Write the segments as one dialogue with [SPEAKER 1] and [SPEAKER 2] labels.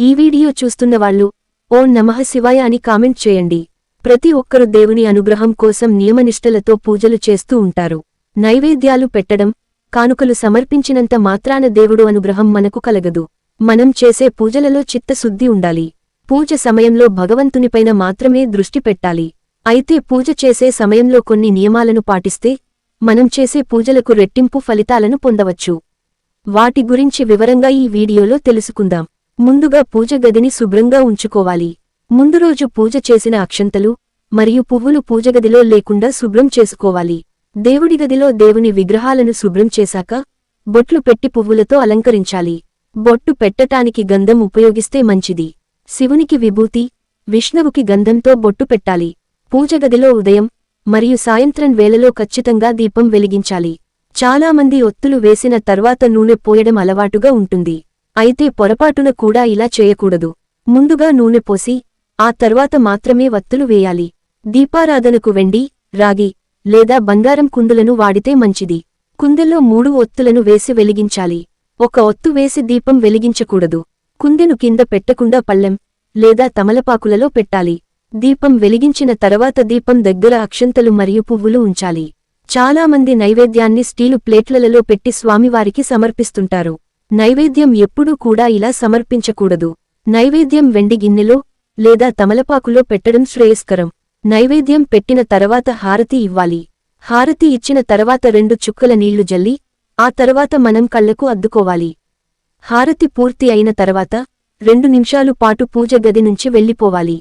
[SPEAKER 1] ఈ వీడియో చూస్తున్న వాళ్ళు ఓ నమః శివాయ అని కామెంట్ చేయండి. ప్రతి ఒక్కరు దేవుని అనుగ్రహం కోసం నియమనిష్టలతో పూజలు చేస్తూ ఉంటారు. నైవేద్యాలు పెట్టడం కానుకలు సమర్పించినంత మాత్రాన దేవుడు అనుగ్రహం మనకు కలగదు. మనం చేసే పూజలలో చిత్తశుద్ధి ఉండాలి. పూజ సమయంలో భగవంతునిపైన మాత్రమే దృష్టి పెట్టాలి. అయితే పూజ చేసే సమయంలో కొన్ని నియమాలను పాటిస్తే మనం చేసే పూజలకు రెట్టింపు ఫలితాలను పొందవచ్చు. వాటి గురించి వివరంగా ఈ వీడియోలో తెలుసుకుందాం. ముందుగా పూజ గదిని శుభ్రంగా ఉంచుకోవాలి. ముందు రోజు పూజ చేసిన అక్షంతలు మరియు పువ్వులు పూజగదిలో లేకుండా శుభ్రం చేసుకోవాలి. దేవుడి గదిలో దేవుని విగ్రహాలను శుభ్రం చేశాక బొట్లు పెట్టి పువ్వులతో అలంకరించాలి. బొట్టు పెట్టటానికి గంధం ఉపయోగిస్తే మంచిది. శివునికి విభూతి విష్ణువుకి గంధంతో బొట్టు పెట్టాలి. పూజగదిలో ఉదయం మరియు సాయంత్రం వేళలో ఖచ్చితంగా దీపం వెలిగించాలి. చాలామంది ఒత్తులు వేసిన తర్వాత నూనె పోయడం అలవాటుగా ఉంటుంది. అయితే పొరపాటున కూడా ఇలా చేయకూడదు. ముందుగా నూనె పోసి ఆ తర్వాత మాత్రమే వత్తులు వేయాలి. దీపారాధనకు వెండి రాగి లేదా బంగారం కుందులను వాడితే మంచిది. కుందెల్లో మూడు ఒత్తులను వేసి వెలిగించాలి. ఒక ఒత్తు వేసి దీపం వెలిగించకూడదు. కుందెను కింద పెట్టకుండా పళ్ళెం లేదా తమలపాకులలో పెట్టాలి. దీపం వెలిగించిన తర్వాత దీపం దగ్గర అక్షంతలు మరియు పువ్వులు ఉంచాలి. చాలామంది నైవేద్యాన్ని స్టీలు ప్లేట్లలో పెట్టి స్వామివారికి సమర్పిస్తుంటారు. నైవేద్యం ఎప్పుడూ కూడా ఇలా సమర్పించకూడదు. నైవేద్యం వెండి గిన్నెలో లేదా తమలపాకులో పెట్టడం శ్రేయస్కరం. నైవేద్యం పెట్టిన తర్వాత హారతి ఇవ్వాలి. హారతి ఇచ్చిన తర్వాత రెండు చుక్కల నీళ్ళు జల్లి ఆ తర్వాత మనం కళ్ళకు అద్దుకోవాలి. హారతి పూర్తి అయిన తర్వాత రెండు నిమిషాలు పాటు పూజ గది నుంచి వెళ్ళిపోవాలి.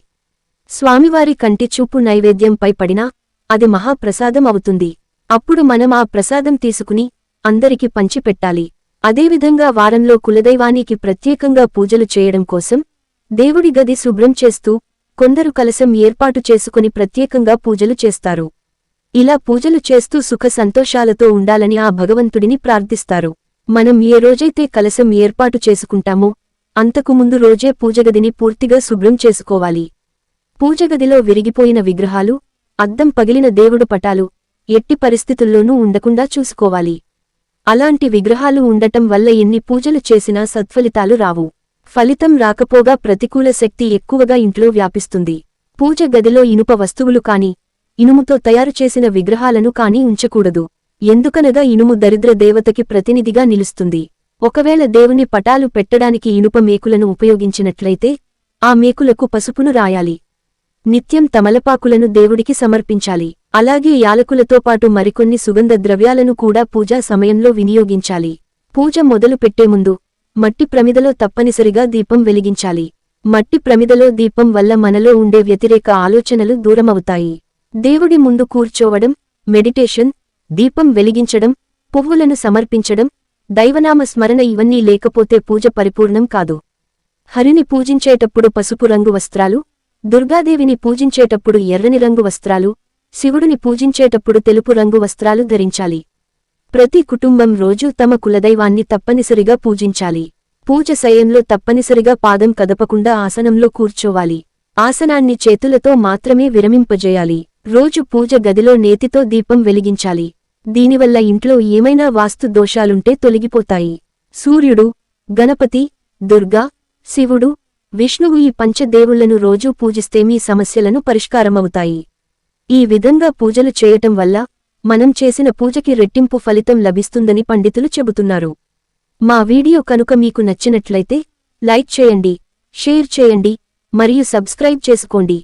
[SPEAKER 1] స్వామివారి కంటి చూపు నైవేద్యంపై పడినా అది మహాప్రసాదం అవుతుంది. అప్పుడు మనం ఆ ప్రసాదం తీసుకుని అందరికి పంచిపెట్టాలి. అదేవిధంగా వారంలో కులదైవానికి ప్రత్యేకంగా పూజలు చేయడం కోసం దేవుడి గది శుభ్రం చేస్తూ కొందరు కలశం ఏర్పాటు చేసుకుని ప్రత్యేకంగా పూజలు చేస్తారు. ఇలా పూజలు చేస్తూ సుఖ సంతోషాలతో ఉండాలని ఆ భగవంతుడిని ప్రార్థిస్తారు. మనం ఏ రోజైతే కలశం ఏర్పాటు చేసుకుంటామో అంతకు ముందు రోజే పూజగదిని పూర్తిగా శుభ్రం చేసుకోవాలి. పూజగదిలో విరిగిపోయిన విగ్రహాలు అద్దం పగిలిన దేవుడు పటాలు ఎట్టి పరిస్థితుల్లోనూ ఉండకుండా చూసుకోవాలి. అలాంటి విగ్రహాలు ఉండటం వల్ల ఎన్ని పూజలు చేసినా సత్ఫలితాలు రావు. ఫలితం రాకపోగా ప్రతికూల శక్తి ఎక్కువగా ఇంట్లో వ్యాపిస్తుంది. పూజ గదిలో ఇనుప వస్తువులు కాని ఇనుముతో తయారు చేసిన విగ్రహాలను కాని ఉంచకూడదు. ఎందుకనగా ఇనుము దరిద్ర దేవతకి ప్రతినిధిగా నిలుస్తుంది. ఒకవేళ దేవుని పటాలు పెట్టడానికి ఇనుప మేకులను ఉపయోగించినట్లయితే ఆ మేకులకు పసుపును రాయాలి. నిత్యం తమలపాకులను దేవుడికి సమర్పించాలి. అలాగే యాలకులతో పాటు మరికొన్ని సుగంధ ద్రవ్యాలను కూడా పూజా సమయంలో వినియోగించాలి. పూజ మొదలు పెట్టే ముందు మట్టి ప్రమిదలో తప్పనిసరిగా దీపం వెలిగించాలి. మట్టి ప్రమిదలో దీపం వల్ల మనలో ఉండే వ్యతిరేక ఆలోచనలు దూరమవుతాయి. దేవుడి ముందు కూర్చోవడం మెడిటేషన్ దీపం వెలిగించడం పువ్వులను సమర్పించడం దైవనామ స్మరణ ఇవన్నీ లేకపోతే పూజ పరిపూర్ణం కాదు. హరిని పూజించేటప్పుడు పసుపు రంగు వస్త్రాలు దుర్గాదేవిని పూజించేటప్పుడు ఎర్రని రంగు వస్త్రాలు శివుడిని పూజించేటప్పుడు తెలుపు రంగు వస్త్రాలు ధరించాలి. ప్రతి కుటుంబం రోజూ తమ కులదైవాన్ని తప్పనిసరిగా పూజించాలి. పూజ సయంలో తప్పనిసరిగా పాదం కదపకుండా ఆసనంలో కూర్చోవాలి. ఆసనాన్ని చేతులతో మాత్రమే విరమింపజేయాలి. రోజు పూజ గదిలో నేతితో దీపం వెలిగించాలి. దీనివల్ల ఇంట్లో ఏమైనా వాస్తు దోషాలుంటే తొలగిపోతాయి. సూర్యుడు గణపతి దుర్గా శివుడు విష్ణువు ఈ పంచదేవుళ్ళను రోజూ పూజిస్తే మీ సమస్యలను పరిష్కారమవుతాయి. ఈ విధంగా పూజలు చేయటం వల్ల మనం చేసిన పూజకి రెట్టింపు ఫలితం లభిస్తుందని పండితులు చెబుతున్నారు. మా వీడియో కనుక మీకు నచ్చినట్లయితే లైక్ చేయండి షేర్ చేయండి మరియు సబ్స్క్రైబ్ చేసుకోండి.